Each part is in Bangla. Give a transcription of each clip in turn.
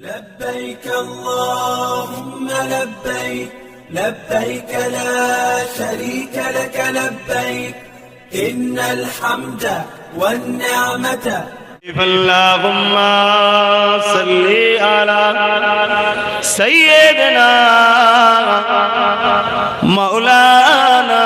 لبيك اللهم لبيك لبيك لا شريك لك لبيك إن الحمد والنعمة. اللهم صل على سيدنا مولانا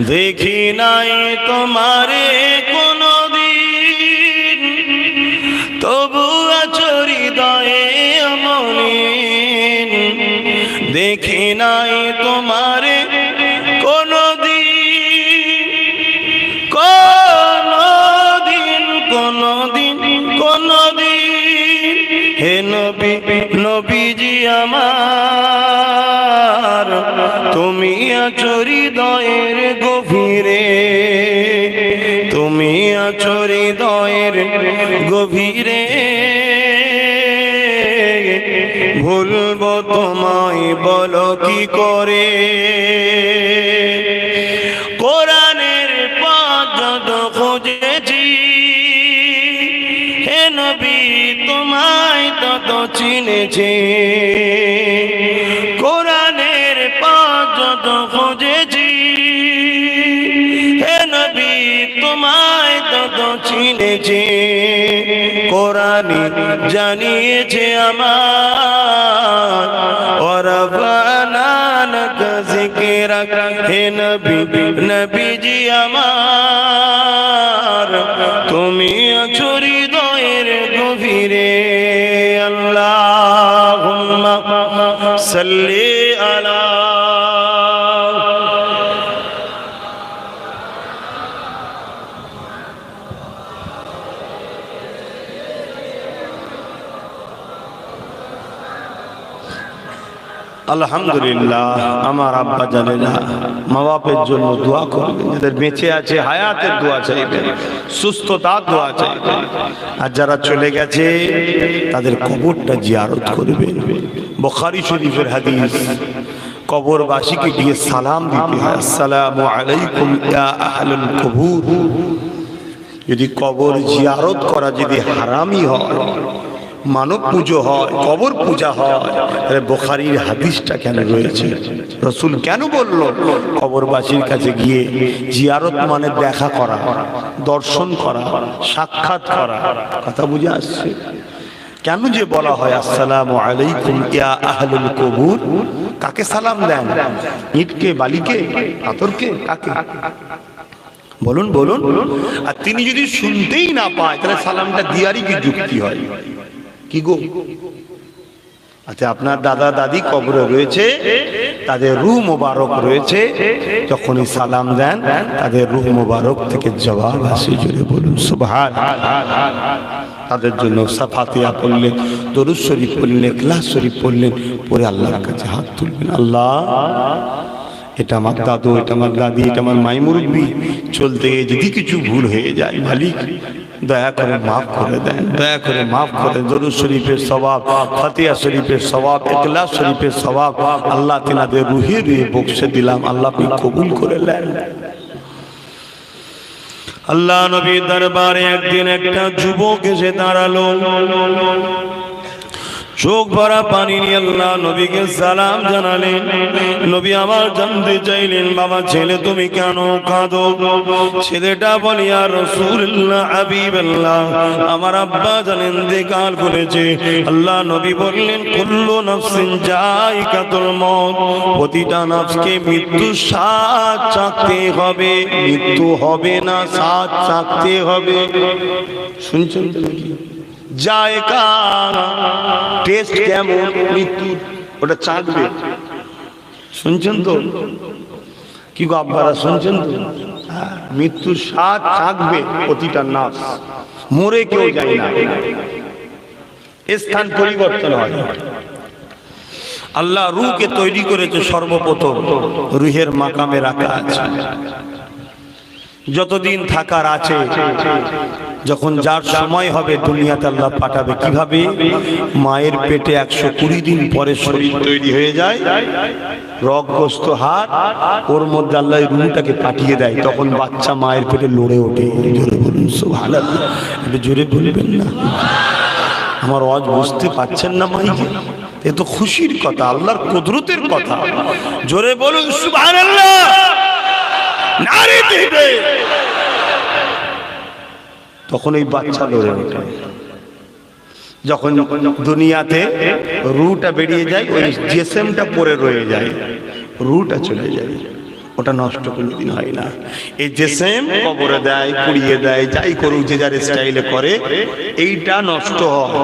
দেখি নাই তোমারে কোনো দিন তবু আচরি দয়ে মলিন দেখি নাই তোমারে কোনো দিন দিন কোনো দিন কোনো দিন হে নবী, নবীজি আমার গভীরে ভুলবো তোমায় বলো কি করে? কোরআনের পদ খুঁজেছি, হে নবী তোমায় তত চিনেছি। কোরআনের পদ খুঁজেছি, হে নবী তোমায় তত চিনেছি। জানিয়েছে আমার। ওরফানা লাকা যিকরাক হে নবী, নবীজি আমার। তুমি ছুরি দয়ের গভীরে আল্লাহ সাল্লি আলা আলহামদুলিল্লাহ, আমার আব্বা জানেরা মা বাপের জন্য দোয়া করবেন বেঁচে আছে, হায়াতের দোয়া চাইবেন সুস্থতার দোয়া চাইবেন আর যারা চলে গেছে, তাদের কবরটা জিয়ারত করবেন বখারি শরীফের হাদিস, কবরবাসীকে গিয়ে সালাম দিতে হয়, আসসালামু আলাইকুম ইয়া আহলুল কবুর। যদি কবর জিয়ারত করা যদি হারামি হয় মানব পুজো হয়, কবর পূজা হয়। বোখারির হাদিসটা কেন রয়েছে? রসুল কেন বলল, কবরবাসীর কাছে গিয়ে জিয়ারত মানে দেখা করা, দর্শন করা, সাক্ষাৎ করা, কথা বুঝে আসছে? কেন যে বলা হয়, আসসালামু আলাইকুম ইয়া আহলুল কবুর? কাকে সালাম দেন? ইটকে, বালিকে, পাথরকে, কাকে? বলুন বলুন। আর তিনি যদি শুনতেই না পায়, তাহলে সালামটা দিয়ারই কি যুক্তি হয়? কি গো? আচ্ছা আপনার দাদা দাদি কবরে রয়েছে, তাদের রু মোবারক রয়েছে, যখনই সালাম দেন, তাদের রু মোবারক থেকে জবাব আসে জুড়ে বলুন, সুবহান। তাদের জন্য সাফাতিয়া পড়লেন, দরুদ শরীফ পড়লেন ক্লাস শরীফ পড়লেন পরে আল্লাহর কাছে হাত তুলবেন। আল্লাহ, এটা আমার দাদু, এটা আমার দাদি, এটা আমার মাই মুরব্বী, চলতে গিয়ে যদি কিছু ভুল হয়ে যায়, মালিক দয়া করে মাফ করে দেন। দয়া করে মাফ করে দরুদ শরীফের স্বভাব ফাতিয়া শরীফের স্বভাব একলা শরীফের স্বভাব আল্লাহ তিনাদের রুহি রুহে বক্সে দিলাম। আল্লাহ আপনি কবুল করে নেন। আল্লাহ নবীর দরবারে একদিন একটা যুবক এসে দাঁড়াল। চোখ ভরা পানি নিয়ে আল্লাহ নবীকে সালাম জানালেন। নবী আমার জানতে চাইলেন, বাবা ছেলে, তুমি কেন কাঁদো? ছেলেটা বলি আর রসুল্লাহ হাবিবাল্লাহ, আমার আব্বা জানেন দেকাল করেছে। আল্লাহ নবী বললেন, কুল্লু নফসিন যাই জায়কাতুল মত প্রতিটা নফসকে মৃত্যু স্বাদ চাকতে হবে, মৃত্যু হবে না স্বাদ চাকতে হবে। শুনছেন তো নাকি? জায়গা টেস্ট কেমন মৃত্যু ওটা চাকবে শুনছেন তো কি গো আব্বারা শুনছেন তো স্বাদ চাকবে প্রতিটা নাচ মরে কেউ যায় না স্থান পরিবর্তন হয় আল্লাহ রুকে তৈরি করেছে সর্বপ্রথম রুহের মাকামে রাখা আছে যতদিন থাকার আছে যখন যার সময় হবে দুনিয়াতে আল্লাহ পাঠাবে কীভাবে? মায়ের পেটে একশো কুড়ি দিন পরে শরীর তৈরি হয়ে যায়, রগগ্রস্ত হাত ওর মধ্যে আল্লাহ এই রুহটাকে পাঠিয়ে দেয়। তখন বাচ্চা মায়ের পেটে লড়ে ওঠে। জোরে বলুন, সুবহানাল্লাহ। একটু জোরে বলবেন না। আমার অজ বুঝতে পাচ্ছেন না মাইকে এ তো খুশির কথা, আল্লাহর কুদরতের কথা। জোরে বলুন, সুবহানাল্লাহ। নারে দেবে। তখন এই বাচ্চা লড়ে ওঠে। যখন দুনিয়াতে রুটা বেরিয়ে যায়, ওই জেসেমটা পরে রয়ে যায়। রুটা চলে যায়। ওটা নষ্ট কোনোদিন হয় না। এই জেসেম কবরে দেয়, পুড়িয়ে দেয়, যাই করুক, যে যার স্টাইলে করে, এইটা নষ্ট হয়।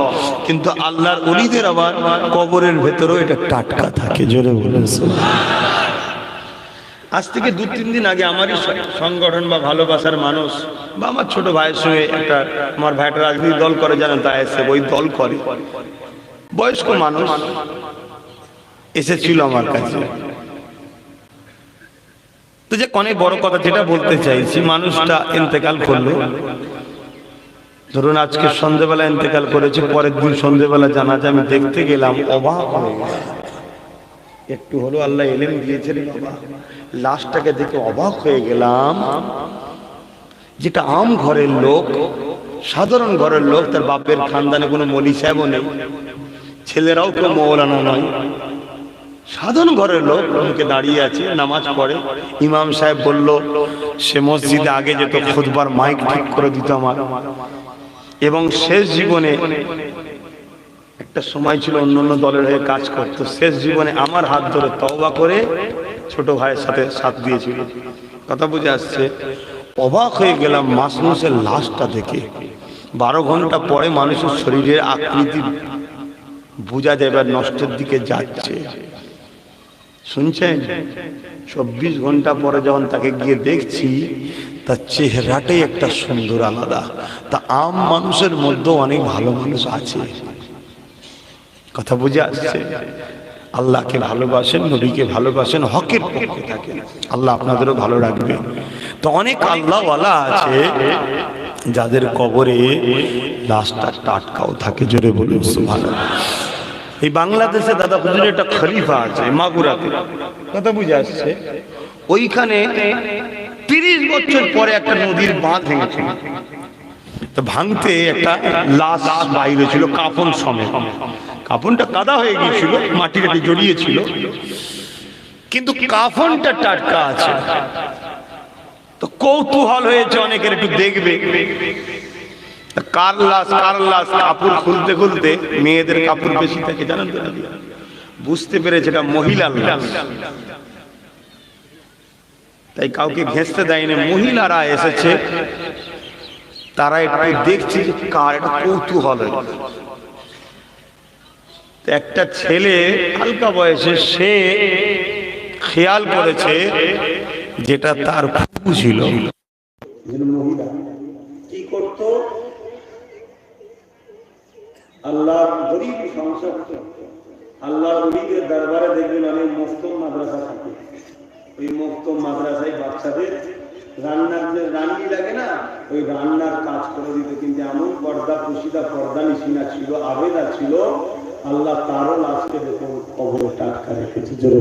কিন্তু আল্লাহর অলিদের আবার কবরের ভেতরেও এটা টাটকা থাকে। জোরে বলেন আজ থেকে দু, তিন দিন আগে আমারই সংগঠন বা ভালোবাসার মানুষ বা আমার ছোট ভাইয়ের সঙ্গে একটা আমার ভাইটা রাজনীতি দল করে, জানেন, তা এসে ওই দল করে। বয়স্ক মানুষ এসেছিল আমার কাছে। তো যে অনেক বড় কথা যেটা বলতে চাইছি, মানুষটা ইন্তেকাল করল। ধরুন, আজকে সন্ধেবেলা ইন্তেকাল করেছে, পরের দিন সন্ধেবেলা জানা আমি দেখতে গেলাম, অবাক হয়ে। একটু হলো আল্লাহ এলেম দিয়েছেন লাশটাকে দেখে অবাক হয়ে গেলাম। যেটা আম ঘরের লোক, সাধারণ ঘরের লোক, তার বাপের খানদানে কোনো মলি সাহেবও নেই। ছেলেরাও কেউ মৌলানা নয়। সাধারণ ঘরের লোক মুখে দাঁড়িয়ে আছে, নামাজ পড়ে। ইমাম সাহেব বলল, সে মসজিদে আগে যেত খুদবার মাইক ঠিক করে দিত আমার। এবং শেষ জীবনে একটা সময় ছিল অন্য অন্য দলের হয়ে কাজ করতো। শেষ জীবনে আমার হাত ধরে তওবা করে ছোট ভাইয়ের সাথে সাথ দিয়েছিল। কথা বুঝে আসছে? অবাক হয়ে গেলাম মাস মাসের লাশটা দেখে। বারো ঘণ্টা পরে মানুষের শরীরের আকৃতি বোঝা যাবে আর নষ্টের দিকে যাচ্ছে। শুনছেন? চব্বিশ ঘণ্টা পরে যখন তাকে গিয়ে দেখছি, তার চেহারাটাই একটা সুন্দর আলাদা। তা আম মানুষের মধ্যেও অনেক ভালো মানুষ আছে। কথা বুঝে আসছে। আল্লাহকে ভালোবাসেন, নবীকে ভালোবাসেন, হকের পক্ষে থাকেন। আল্লাহ আপনাদেরও ভালো রাখবে। তো অনেক আল্লাহওয়ালা আছে, যাদের কবরে লাশটা টাটকাও থাকে, জোরে বলুন ভালো এই বাংলাদেশে দাদা হুজুর একটা খলিফা আছে মাগুরাতে। কথা বুঝে আসছে? ওইখানে তিরিশ বছর পরে একটা নদীর বাঁধ ভেঙেছিল তো ভাঙতে একটা লাশ বাইরে ছিল, কাফন সমেত। কাফনটা কাদা হয়ে গিয়েছিল মাটির একটু জড়িয়েছিল। কিন্তু কাফনটা টাটকা আছে। তো কৌতূহল হয়েছে অনেকের একটু দেখবে। কার লাশ কাপড় খুলতে খুলতে মেয়েদের কাপড় বেশি থাকে, জানেন তো বুঝতে পেরেছে এটা মহিলার তাই কাউকে ঘেঁচতে দেয়নি, মহিলারা এসেছে। তারা এটা দেখছে কার একটা কৌতূহল হয়েছে। একটা ছেলে হালকা বয়সে সে খেয়াল করেছে যেটা তার ফুপু ছিল। আল্লাহ মস্তম মাদ্রাসা ওই মাদ্রাসায় বাচ্চাদের রান্নার লাগে না, ওই রান্নার কাজ করে কিন্তু পর্দা নিশিনা ছিল, আবেদা ছিল আল্লাহ তারও লাশকে দেখুন কবরে টাটকা রেখেছে জোরে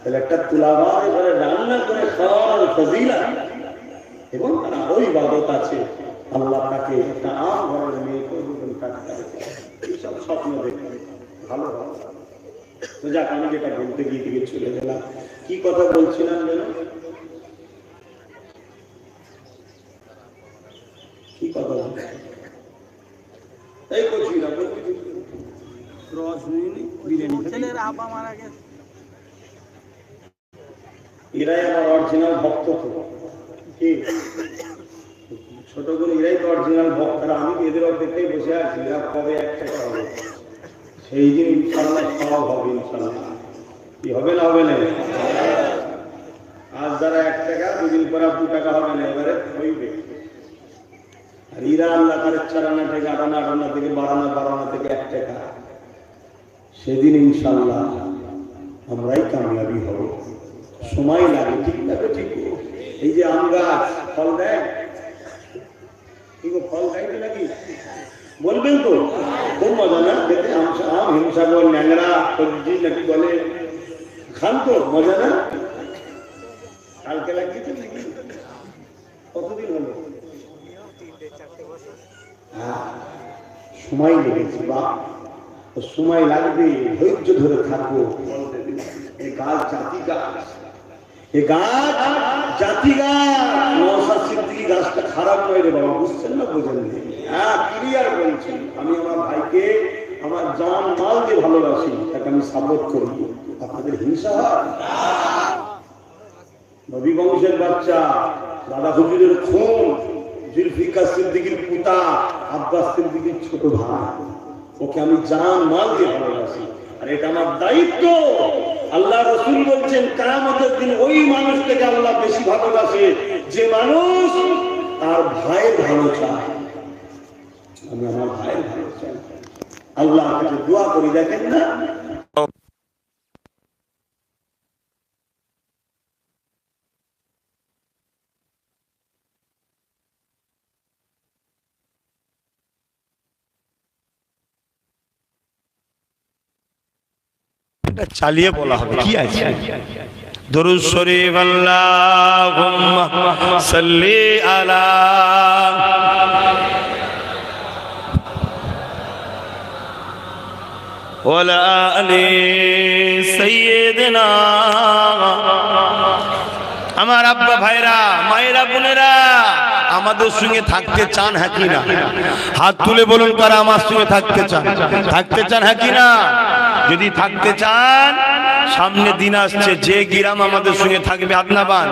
তাহলে একটা তুলাবার এবারে রান্না করে খাওয়ার ফজিলা এবং তার আরও ইবাদত আছে। আল্লাহ তাকে একটা আম ঘরের মেয়ে করবেন টাটকা এইসব স্বপ্ন ভালো যাক, আমি যেটা বলতে গিয়ে দিকে চলে গেলাম। কি কথা বলছিলাম যেন? কি কথা বলছিলাম? এই বলছিলাম রস নিয়ে নি, বিরিয়ানি খাবি? এরাই আমার অরিজিনাল ভক্ত তো। কি? ছোট করে এরাই তো অরিজিনাল ভক্তরা আমি এদের অপেক্ষায় বসে আছি এরা কবে এক টাকা হবে? সেই দিন ইনশাল্লাহ সব হবে ইনশাল্লাহ কি হবে না হবে না? আজ যারা এক টাকা দুদিন পর দু টাকা হবে না এবারে হইবে। আর ইরা আল্লাহ তার চারানা থেকে আটানা আটানা থেকে, বাড়ানা বাড়ানা থেকে এক টাকা। সেদিন ইনশাল্লাহ আমরাই কামিয়াবি হব। সময় লাগে, ঠিক তো ঠিক? এই যে আম গাছ, ফল দেয়? ফল খাইতে নাকি? বলবেন তো। খুব মজা না? খেতে আম হিমসাগর, ন্যাংরা, সবজি নাকি বলে? খান তো, মজা না? কালকে লাগিয়েছে নাকি? কতদিন হলো? সময় লেগেছে বা সময় লাগবে, ধৈর্য ধরে থাকব গাছটা খারাপ হ্যাঁ ক্লিয়ার আমি আমার ভাইকে, আমার ভালোবাসি, তাকে আমি আপনাদের হিংসা হয়? নবী বংশের বাচ্চা, দাদা হুজুরের খুন। জুলফিকার সিদ্দিকির পুতা, আব্বাস সিদ্দিকির ছোট ভাই। ওকে আমি জান মাল দিয়ে ভালোবাসি। আর এটা আমার দায়িত্ব। আল্লাহ রসুল বলছেন, কায়ামতের দিন ওই মানুষটাকে আল্লাহ বেশি ভালোবাসে যে মানুষ তার ভাইয়ের ভালো চায়। আমি আমার ভাইয়ের ভালো চাই। আল্লাহ দোয়া করি দেখেন না এটা চালিয়ে বলা হবে। কি আছে? দরুদ শরীফ সাল্লি আলা আমার আব্বা ভাইরা, মায়েরা, বোনেরা, আমাদের সঙ্গে থাকতে চান হ্যাঁ কি না? হাত তুলে বলুন কারা আমার সঙ্গে থাকতে চান। থাকতে চান হ্যাঁ কি না? যদি থাকতে চান, সামনে দিন আসছে, যে গ্রাম আমাদের সঙ্গে থাকবে আদনাবান,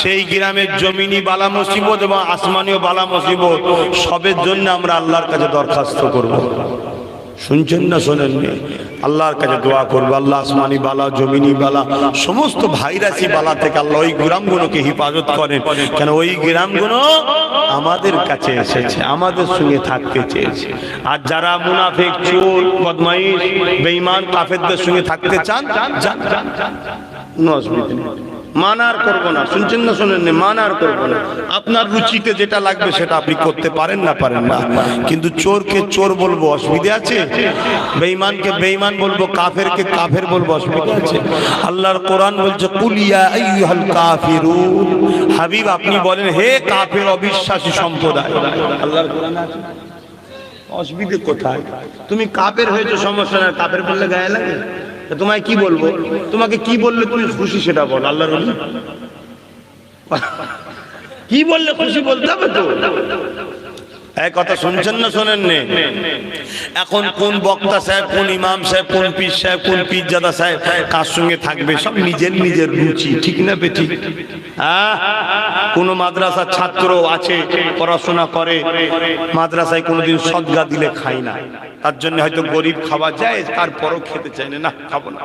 সেই গ্রামের জমিনি বালা মুসিবত এবং আসমানীয় বালা মুসিবত, সবের জন্য আমরা আল্লাহর কাছে দরখাস্ত করব। শুনছেন না শোনেননি আল্লাহর কাছে দোয়া করব আল্লাহ আসমানি বালা জমিনি বালা সমস্ত ভাইরাসি বালা থেকে আল্লাহ ওই গ্রামগুলোকে হেফাজত করেন কেন ওই গ্রামগুলো আমাদের কাছে এসেছে আমাদের সঙ্গে থাকতে চেয়েছে আর যারা মুনাফিক চোর বদমাইশ বেঈমান কাফেরদের সঙ্গে থাকতে চান যান যান মানার করব না। শুনছেন না শোনেন না? মানার করব না। আপনার রুচিতে যেটা লাগবে সেটা আপনি করতে পারেন না পারেন না। কিন্তু চোরকে চোর বলব, অসুবিধা আছে? বেঈমানকে বেঈমান বলব, কাফেরকে কাফের বলব, অসুবিধা আছে? আল্লাহর কোরআন বলছে কুলিয়া কাফিরুন। হাবিব, আপনি বলেন, হে কাফের অবিশ্বাসী সম্প্রদায়। আল্লাহর কোরআন আছে? অসুবিধে কোথায়? তুমি কাপের হয়েছে, সমস্যা না কাপের বললে গায়ে লাগে? তোমায় কি বলব? তোমাকে কি বললে তুমি খুশি সেটা বল, আল্লাহর রবি কি বললে খুশি বলতে হবে তো? এক কথা শুনছেন না শোনেন নে এখন কোন বক্তা সাহেব, কোন ইমাম সাহেব, কোন পীর সাহেব, কোন পীরজাদা সাহেব কার সঙ্গে থাকবে? সব নিজের নিজের রুচি, ঠিক না বেটি হ্যাঁ? কোন মাদ্রাসার ছাত্র আছে, পড়াশোনা করে, মাদ্রাসায় কোনোদিন সদগা দিলে খায় না। তার জন্য হয়তো গরিব খাওয়া যায়, তারপরও খেতে চাই না। খাব না।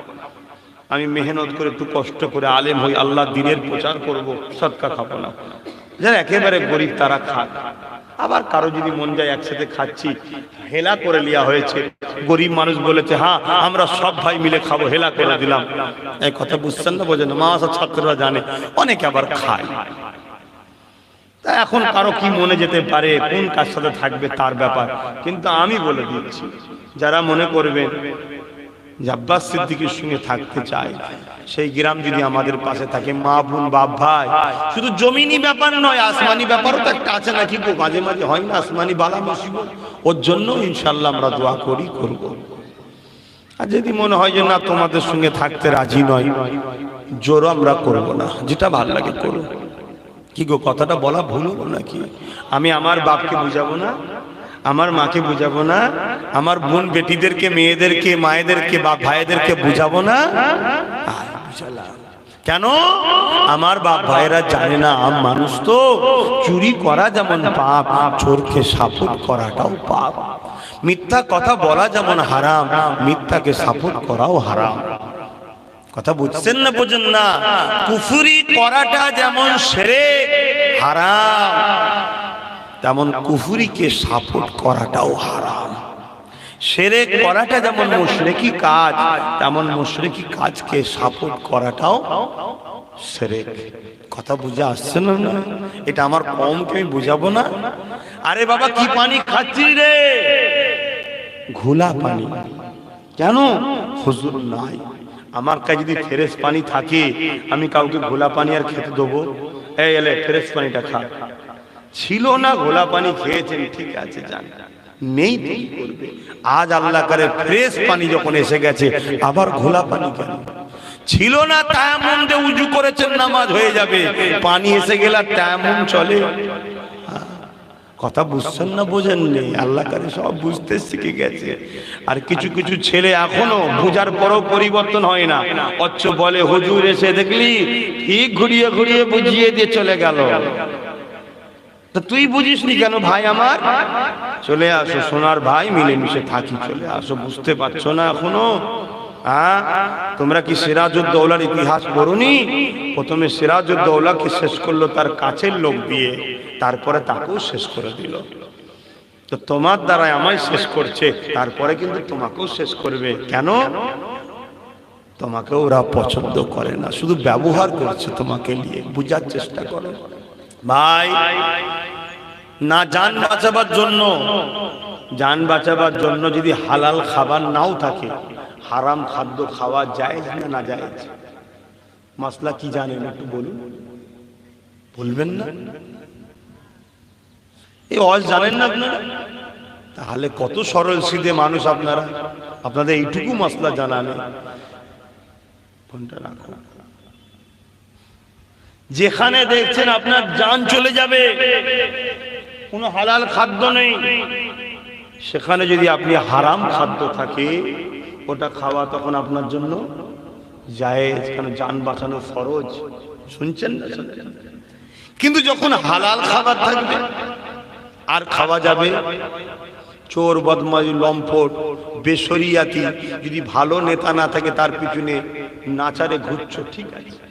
আমি মেহনত করে একটু কষ্ট করে আলেম হই, আল্লাহ দিনের প্রচার করব সৎকা খাব না। যারা একেবারে গরিব, তারা খাক। আবার কারও যদি মন যায় একসাথে খাচ্ছি, হেলা করে লিয়া হয়েছে। গরিব মানুষ বলেছে হ্যাঁ আমরা সব ভাই মিলে খাব, হেলা করে দিলাম। এই কথা বুঝছেন না, বোঝেন মাসা ছাত্ররা জানে, অনেকে আবার খায়। তা এখন কারও কি মনে যেতে পারে, কোন কার সাথে থাকবে তার ব্যাপার? কিন্তু আমি বলে দিচ্ছি, যারা মনে করবেন যে আব্বাস সিদ্দিকের সঙ্গে থাকতে চায়, সেই গ্রাম যদি আমাদের পাশে থাকে, মা বোন, বাপ ভাই, শুধু জমিনি ব্যাপার নয়, আসমানি ব্যাপারও তো একটা আছে নাকি গো? মাঝে মাঝে হয় না, আসমানি বালা মুসিবত ওর জন্য ইনশাল্লাহ আমরা দোয়া করি, করব। আর যদি মনে হয় যে না, তোমাদের সঙ্গে থাকতে রাজি নয়, জোরও আমরা করব না, যেটা ভালো লাগে করো কি গো, কথাটা বলা ভুল হলো নাকি? আমি আমার বাপকে বুঝাবো না? আমার মাকে বুঝাবো না? আমার বোন বেটিদেরকে, মেয়েদেরকে, মায়েদেরকে, বা ভাইদেরকে বুঝাবো না। কেন? আমার বাপ ভাইরা জানে না, আম মানুষ তো। চুরি করা যেমন পাপ, চোরকে সাপোর্ট করাটাও পাপ। মিথ্যা কথা বলা যেমন হারাম, মিথ্যাকে সাপোর্ট করাও হারাম। কথা বুঝছেন না, বুঝেন না? কুফুরি করাটা যেমন সেরে, হারাম। তেমন কুফুরিকে সাপোর্ট করাটাও হারাম। সেরে করাটা যেমন মুশরেকি কাজ, তেমন মুশরেকি কাজকে সাপোর্ট করাটাও সেরেক। কথা বুঝে আসছে না? না এটা আমার কমকে আমি বুঝাবো না? আরে বাবা, কি পানি খাচ্ছি রে? ঘোলা পানি। কেন? হুজুর নাই। আমার কাছে যদি ফ্রেশ পানি থাকে, আমি কাউকে ঘোলা পানি আর খেতে দেবো। এই এলে ফ্রেশ পানিটা খা। ছিল না ঘোলা পানি খেয়েছেন, ঠিক আছে জান নেই আজ আল্লাহ করে ফ্রেশ পানি যখন এসে গেছে, আবার ঘোলা পানি কেন? ছিল না তায়ামুম যে উজু করেছেন, নামাজ হয়ে যাবে। পানি এসে গেলে তায়ামুম চলে। কথা বুঝছেন না, বোঝেন নেই আল্লাহ কারে সব বুঝতে শিখে গেছে। আর কিছু কিছু ছেলে এখনও বোঝার পরও পরিবর্তন হয় না। অচ্ছ বলে, হুজুর এসে দেখলি, ঠিক ঘুরিয়ে ঘুরিয়ে বুঝিয়ে দিয়ে চলে গেল। তা তুই বুঝিসনি কেন ভাই আমার? চলে আসো, সোনার ভাই মিলেমিশে থাকি, চলে আসো, বুঝতে পারছ না এখনও? হ্যাঁ? তোমরা কি সিরাজউদ্দৌলার ইতিহাস পড়ুনি? প্রথমে সিরাজউদ্দৌলাকে শেষ করল তার কাছের লোক দিয়ে, তারপরে তাকেও শেষ করে দিল। তো তোমার দ্বারা আমায় শেষ করছে, তারপরে কিন্তু তোমাকেও শেষ করবে। কেন? তোমাকে ওরা পছন্দ করে না, শুধু ব্যবহার করছে তোমাকে নিয়ে, বুঝার চেষ্টা করো। ভাই, না যান বাঁচাবার জন্য, যান বাঁচাবার জন্য যদি হালাল খাবার নাও থাকে, হারাম খাদ্য খাওয়া যায় না না যায়? মশলা কি জানেন একটু বলুন? বলবেন না? এই অজ জানেন না আপনারা? তাহলে কত সরল সিধে মানুষ আপনারা? আপনাদের এইটুকু মশলা জানা নেই। ফোনটা রাখো। যেখানে দেখছেন আপনার যান চলে যাবে, কোনো হালাল খাদ্য নেই। সেখানে যদি আপনি হারাম খাদ্য থাকে, ওটা খাওয়া তখন আপনার জন্য যায় কেন যান বাঁচানো ফরজ। শুনছেন না? কিন্তু যখন হালাল খাবার থাকবে, আর খাওয়া যাবে, চোর বদমাই লম্পট বেসরিয়াতি যদি ভালো নেতা না থাকে তার পিছনে নাচারে ঘুরছ, ঠিক আছে।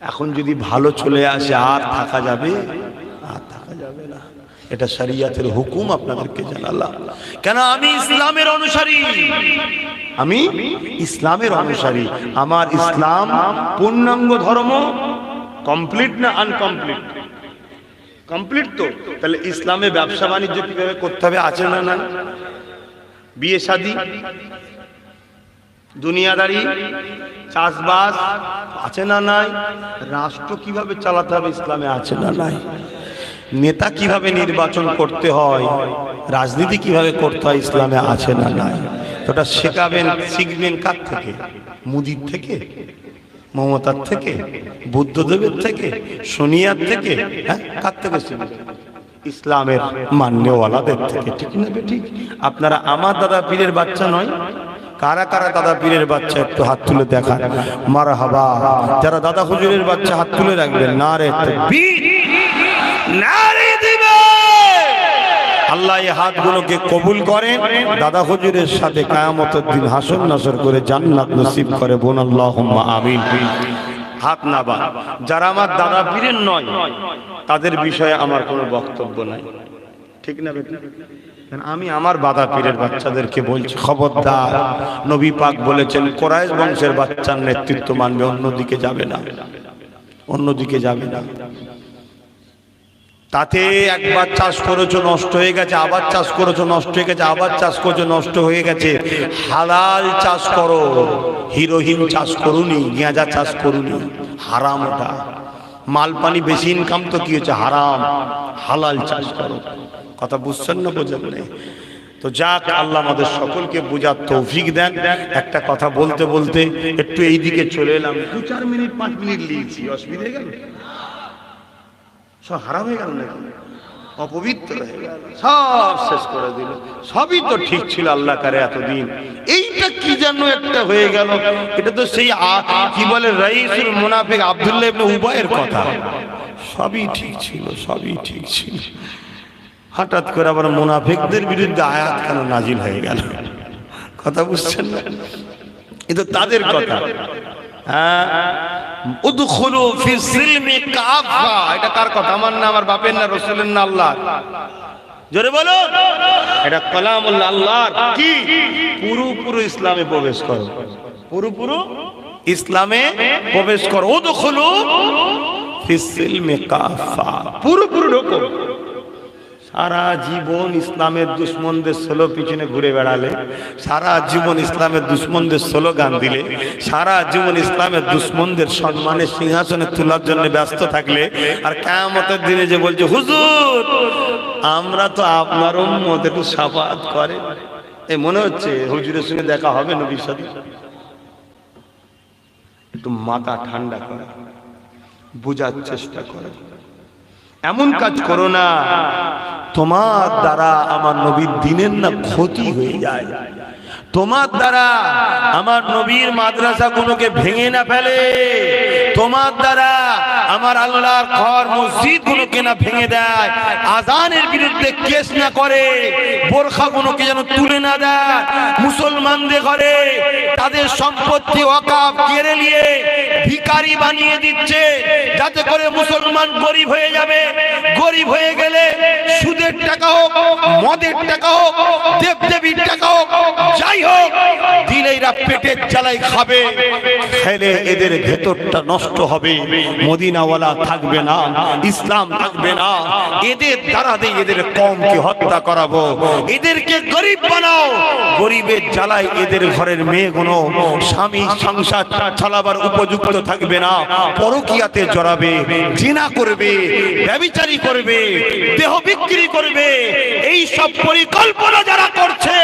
এখন যদি ভালো চলে আসে, আর থাকা যাবে? আর থাকা যাবে না। এটা শরিয়াতের হুকুম আপনাদেরকে জানালাম। কেন আমি ইসলামের অনুসারী? আমি ইসলামের অনুসারী। আমার ইসলাম পূর্ণাঙ্গ ধর্ম? কমপ্লিট না আনকমপ্লিট? কমপ্লিট তো। তাহলে ইসলামে ব্যবসা বাণিজ্য কীভাবে করতে হবে, আছে না না বিয়ে শাদী? দুনিয়াদারি, চাষবাস, আছে না নাই? রাষ্ট্র কীভাবে চালাতে হবে, ইসলামে আছে না নাই? নেতা কীভাবে নির্বাচন করতে হয়? রাজনীতি কীভাবে করতে হয়, ইসলামে আছে না নাই? ওটা শেখাবেন শিখবেন কার থেকে? মুদির থেকে? মমতার থেকে? বুদ্ধদেবের থেকে? সোনিয়ার থেকে? হ্যাঁ কার থেকে ইসলামের মান্যওয়ালাদের থেকে, ঠিক না ঠিক আপনারা আমার দাদা পীরের বাচ্চা নয় কারা কারা দাদা পীরের বাচ্চা একটু হাত তুলে দেখান? মার হাবা যারা দাদা হুজুরের বাচ্চা হাত তুলে রাখবেন না রে আল্লাহ এই হাতগুলোকে কবুল করে দাদা হুজুরের সাথে কায়ামতের দিন হাসন নাসর করে জান্নাত নসিব করে বোন আল্লাহ আমিন। হাত না বা যারা আমার দাদা পীরের নয়, তাদের বিষয়ে আমার কোনো বক্তব্য নাই। ঠিক না আমি আমার বাধা পীরের বাচ্চাদেরকে বলছি, খবরদার, নবী পাক বলেছেন, কোরাইশ বংশের বাচ্চার নেতৃত্ব মানবে, অন্যদিকে যাবে না, অন্যদিকে যাবে না। তাতে একবার চাষ করেছ, নষ্ট হয়ে গেছে, আবার চাষ করেছ, নষ্ট হয়ে গেছে, আবার চাষ করেছ, নষ্ট হয়ে গেছে। হালাল চাষ করো, হিরোহিন চাষ করুনি, গেঁজা চাষ করুনি হারাম ওটা মাল পানি বেশি ইনকাম তো কি হচ্ছে? হারাম। হালাল চাষ করো। কথা বুঝছেন না বোঝেন নেই? তো যাক, আল্লাহ আমাদের সকলকে বোঝার তৌফিক দেন। একটা কথা বলতে বলতে একটু এই দিকে চলে এলাম। দু চার মিনিট, পাঁচ মিনিট লিখছি। অসুবিধা হয়ে গেল? সব হারাম হয়ে গেল নাকি? অপবিত্র হয়ে গেল। সব শেষ করে দিল। সবই তো ঠিক ছিল আল্লাহ কারে এতদিন। এইটা কি যেন একটা হয়ে গেল? এটা তো সেই কি বলে, রাইসুল মুনাফিক আব্দুল্লাহ ইবনে উবায়ের কথা। সবই ঠিক ছিল, সবই ঠিক ছিল। হঠাৎ করে আবার মুনাফিকদের বিরুদ্ধে আয়াত কেন নাজিল হয়ে গেল? কথা বুঝছেন না? কিন্তু তাদের কথা। উদখুলু ফি সিলমি কাফা এটা কার কথা? আমার না, আমার বাপের না, রসুলের না আল্লাহ জোরে বলো এটা কালামুল্লাহ আল্লাহর। কি? পুরো পুরো ইসলামে প্রবেশ করো। পুরো পুরো ইসলামে প্রবেশ করো। ও দখলু ফিসিলমে কাফা পুরোপুরি ঢোকো। সারা জীবন ইসলামের দুশ্মনদের ষোলো পিছনে ঘুরে বেড়ালে, সারা জীবন ইসলামের দুশ্মনদের স্লোগান দিলে, সারা জীবন ইসলামের দুশ্মনদের সম্মানের সিংহাসনে তোলার জন্য ব্যস্ত থাকলে, আর কেমতের দিনে যে বলছে, হুজুর, আমরা তো আপনার উম্মত একটু সাফাত করে। এ মনে হচ্ছে হুজুরের সঙ্গে দেখা হবে নবীর সাথে। একটু মাথা ঠান্ডা করা, বোঝার চেষ্টা করে। এমন কাজ করো না। তোমার দ্বারা আমার নবীর দিনের না ক্ষতি হয়ে যায়। তোমার দ্বারা আমার নবীর মাদ্রাসা গুলোকে ভেঙে না ফেলে। তোমার দ্বারা আমার আল্লাহর ঘর মসজিদ গুলোকে না ভেঙে দেয়। আজানের বিরুদ্ধে কেস না করে বোরখা গুলোকে যেন তুলে না দেয়। মুসলমানদের ঘরে তাদের সম্পত্তি অকাপ কেড়ে নিয়ে ভিকারি বানিয়ে দিচ্ছে, যাতে করে মুসলমান গরিব হয়ে যাবে। গরিব হয়ে গেলে সুদের টাকা হোক, মদের টাকা হোক, দেবদেবীর টাকা হোক, যাই হোক দিলে এরা পেটের জ্বালাই খাবে। খেলে এদের ভেতরটা নষ্ট হবে। মদিনাওয়ালা থাকবে না, ইসলাম থাকবে না। এদের দ্বারা দিয়ে এদের কমকে হত্যা করাবো। এদেরকে গরিব বানাও। গরিবের জ্বালায় এদের ঘরের মেয়েগুলো স্বামী সংসার চালাবার উপযুক্ত থাকবে না, পরকিয়াতে জড়াবে জিনা করবে ব্যবিচারী করবে, দেহ বিক্রি করবে। এই সব পরিকল্পনা যারা করছে,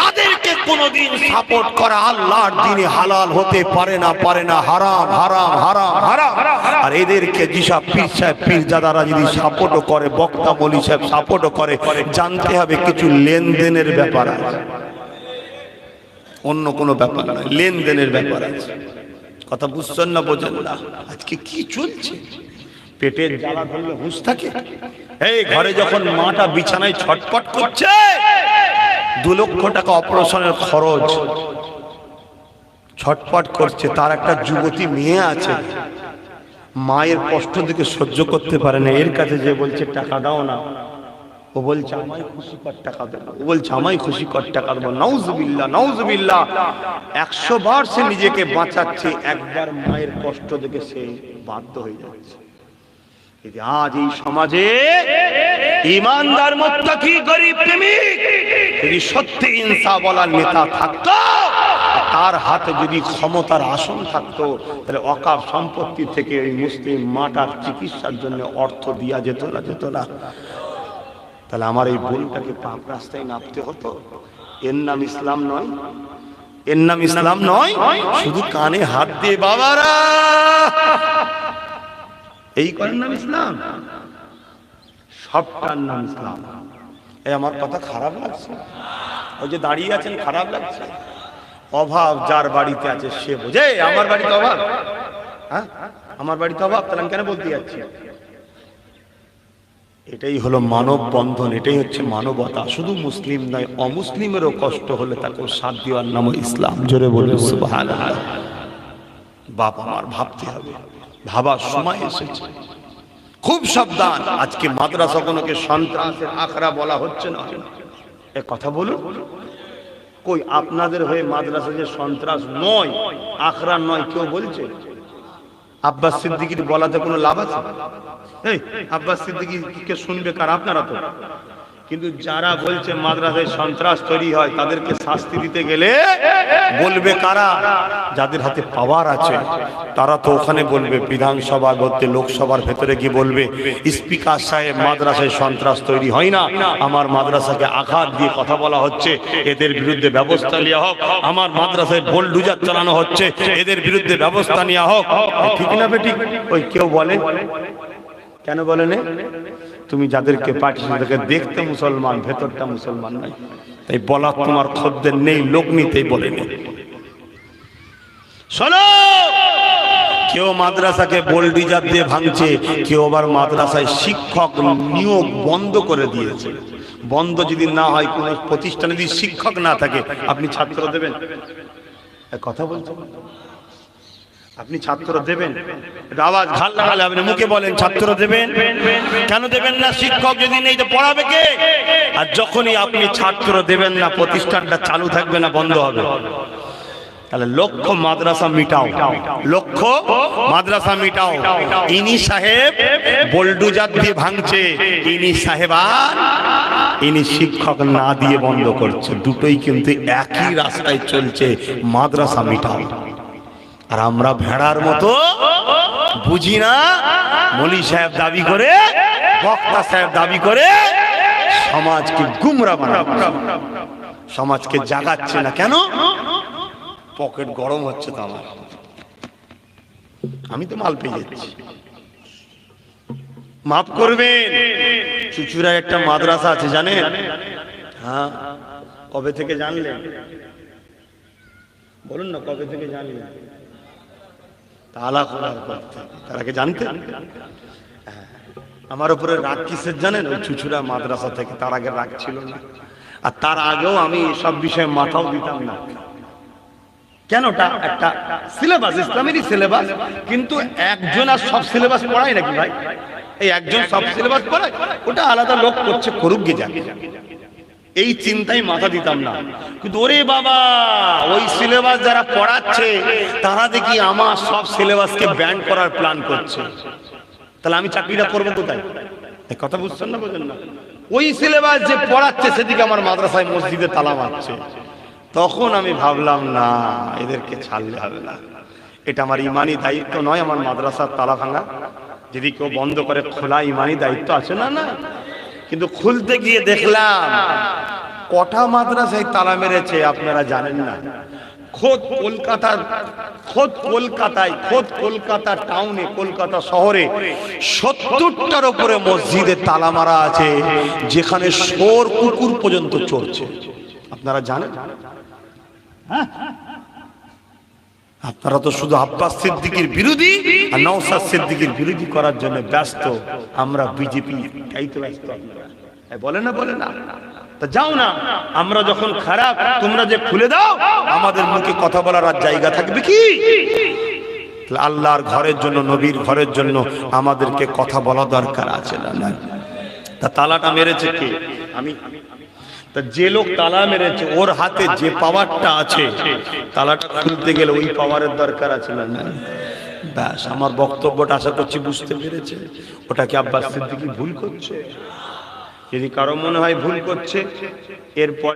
তাদেরকে কোনোদিন সাপোর্ট করা আল্লাহর দিনে হালাল হতে পারে না পারে না। হারাম হারাম হারাম হারাম। আর এদেরকে যেসব পীর সাহেব পীর দাদারা যদি সাপোর্টও করে, বক্তা মলি সাহেব সাপোর্টও করে, জানতে হবে কিছু লেনদেনের ব্যাপার আছে। অন্য কোনো ব্যাপার নয়, লেনদেনের ব্যাপার আছে। কথা বুঝছেন না বোঝেন না। আজকে কি চলছে? পেটের জ্বালা ধরলে হুঁশ থাকে? এই ঘরে যখন মাটা বিছানায় ছটপট করছে, দু লক্ষ টাকা অপারেশনের খরচ। ছটপট করছে, তার একটা যুবতী মেয়ে আছে। মায়ের কষ্ট দিকে সহ্য করতে পারে না। এর কাছে যে বলছে, টাকা দাও না। ও সে নিজেকে বাঁচাচ্ছে, একবার মায়ের কষ্ট দেখে সে বাধ্য হয়ে আজ এই সমাজে যদি সত্যি ইনসা বলার নেতা থাকতো, তার হাতে যদি ক্ষমতার আসন থাকতো, তাহলে অকাপ সম্পত্তি থেকে ওই মুসলিম মাটার চিকিৎসার জন্য অর্থ দিয়া যেত না যেত না। তাহলে আমার এই বোনটাকে পাপ রাস্তায় নামতে হতো। এর নাম ইসলাম নয়। এর নাম ইসলাম নয়, শুধু কানে হাত দিয়ে, বাবারা! এই করেন নাম ইসলাম। সবটার নাম ইসলাম। এই আমার কথা খারাপ লাগছে? ওই যে দাঁড়িয়ে আছেন, খারাপ লাগছে? অভাব যার বাড়িতে আছে, সে বোঝে। আমার বাড়িতে অভাব? হ্যাঁ? আমার বাড়িতে অভাব? তাহলে আমি কেন বলতে যাচ্ছি? এটাই হলো মানব বন্ধন এটাই হচ্ছে মানবতা। শুধু মুসলিম নয়, অমুসলিমেরও কষ্ট হলে তাকে সাথ দেওয়ার নাম ইসলাম। জোরে বলে বাপ আমার ভাবতে হবে। ভাবার সময় এসেছে। খুব সাবধান। আজকে মাদ্রাসা কোনোকে সন্ত্রাসের আখড়া বলা হচ্ছে না। এ কথা বলুন। কই, আপনাদের হয়ে মাদ্রাসা যে সন্ত্রাস নয়, আখড়া নয়, কেউ বলছে? আব্বাস সিদ্দিকির বলাতে কোনো লাভ আছে? এই আব্বাস সিদ্দিকিকে শুনবে কার? আপনারা তো। কিন্তু যারা বলছে মাদ্রাসায় সন্ত্রাস তৈরি হয়, তাদেরকে শাস্তি দিতে গেলে বলবে কারা? যাদের হাতে পাওয়ার আছে, তারা তো ওখানে বলবে, বিধানসভা করতে লোকসভার ভেতরে গিয়ে বলবে স্পিকার সাহেব মাদ্রাসায় সন্ত্রাস তৈরি হয় না। আমার মাদ্রাসাকে আঘাত দিয়ে কথা বলা হচ্ছে, এদের বিরুদ্ধে ব্যবস্থা নেওয়া হোক। আমার মাদ্রাসায় বোল বোল্ডুজার চালানো হচ্ছে, এদের বিরুদ্ধে ব্যবস্থা নেওয়া হোক। ঠিক না বেটি ওই কেউ বলে? কেন বলেন তুমি যাদেরকে পাঠিয়েছো তাদেরকে দেখতে মুসলমান, ভেতরটা মুসলমান নাই তাই বলা তোমার খদ্দের নেই, লোক নিতেই বলেনি শোনো! কেউ মাদ্রাসাকে বোল্ডিজার দিয়ে ভাঙছে, কেউ আবার মাদ্রাসায় শিক্ষক নিয়োগ বন্ধ করে দিয়েছে। বন্ধ যদি না হয়, কোনো প্রতিষ্ঠানে যদি শিক্ষক না থাকে, আপনি ছাত্র দেবেন। কথা বলছেন আপনি ছাত্র দেবেন। আওয়াজ ঘাল লাগালে আপনি মুখে বলেন, ছাত্র দেবেন? কেন দেবেন না? শিক্ষক যদি নেই তো পড়াবে কে? আর যখনই আপনি ছাত্র দেবেন না, প্রতিষ্ঠানটা চালু থাকবে না, বন্ধ হবে। তাহলে লক্ষ্য মাদ্রাসা মিটাও। লক্ষ্য মাদ্রাসা মিটাও। ইনি সাহেব বোল্ডুজার দিয়ে ভাঙছে। ইনি সাহেব আর ইনি শিক্ষক না দিয়ে বন্ধ করছে। দুটোই কিন্তু একই রাস্তায় চলছে। মাদ্রাসা মিটাও। আর আমরা ভেড়ার মতো বুঝি না। মলি সাহেব দাবি করে, বক্তা সাহেব দাবি করে, সমাজকে গুমরা সমাজকে জাগাচ্ছে না কেন? পকেট গরম হচ্ছে তো আমার। আমি তো মাল পেয়ে যাচ্ছি। মাফ করবেন। চুচুড়ায় একটা মাদ্রাসা আছে, জানেন? হ্যাঁ কবে থেকে জানলেন? বলুন না, কবে থেকে জানলেন? তালা খোলার। তার আগে জানতেন হ্যাঁ। আমার উপরে রাগ কিসের জানেন? ওই চুচুড়া মাদ্রাসা থেকে তার আগে রাগ ছিল না। আর তার আগেও আমি সব বিষয়ে মাথাও দিতাম না। কেনটা? একটা সিলেবাস ইসলামেরই সিলেবাস কিন্তু একজন আর সব সিলেবাস পড়ায় নাকি ভাই? এই একজন সব সিলেবাস পড়ায়, ওটা আলাদা লোক করছে, করুক গে যাক। এই চিন্তায় মাথা দিতাম না। কিন্তু ওরে বাবা, ওই সিলেবাস যারা পড়াচ্ছে, তারা দেখি আমার সব সিলেবাসকে ব্যান্ড করার প্ল্যান করছে। তাহলে আমি চাকরিটা করব কোথায়? কথা বুঝছেন না, বোঝেন না? ওই সিলেবাস যে পড়াচ্ছে, সেদিকে আমার মাদ্রাসায় মসজিদে তালা মারছে। তখন আমি ভাবলাম, না, এদেরকে ছাড়লে হবে না। এটা আমার ইমানি দায়িত্ব নয়, আমার মাদ্রাসার তালা ভাঙা। যদি কেউ বন্ধ করে, খোলা ইমানি দায়িত্ব আছে? না না। কিন্তু খুলতে গিয়ে দেখলাম, কটা মাদ্রাসায় তালা মেরেছে আপনারা জানেন না। খোদ কলকাতার, খোদ কলকাতায়, খোদ কলকাতা টাউনে, কলকাতা শহরে সত্তরটার উপরে মসজিদে তালা মারা আছে, যেখানে সোর কুকুর পর্যন্ত চড়ছে। আপনারা জানেন? আপনারা তো শুধু আব্বাস সিদ্দিকির বিরোধী আর নওসাদ সিদ্দিকির বিরোধী করার জন্য ব্যস্ত। আমরা বিজেপি তো ব্যস্ত বলে না বলে না। তা যাও না, আমরা যখন খারাপ, তোমরা যে খুলে দাও, আমাদের মুখে কথা বলার আর জায়গা থাকবে কি? আল্লাহর ঘরের জন্য, নবীর ঘরের জন্য আমাদেরকে কথা বলা দরকার আছে না তা তালাটা মেরেছে কে? আমি তা যে লোক তালা মেরেছে, ওর হাতে যে পাওয়ারটা আছে, তালাটা খুলতে গেলে ওই পাওয়ারের দরকার আছে না ব্যাস, আমার বক্তব্যটা আশা করছি বুঝতে পেরেছে। ওটাকে আব্বাস সিদ্দিকি ভুল করছে? যদি কারও মনে হয় ভুল করছে, এরপর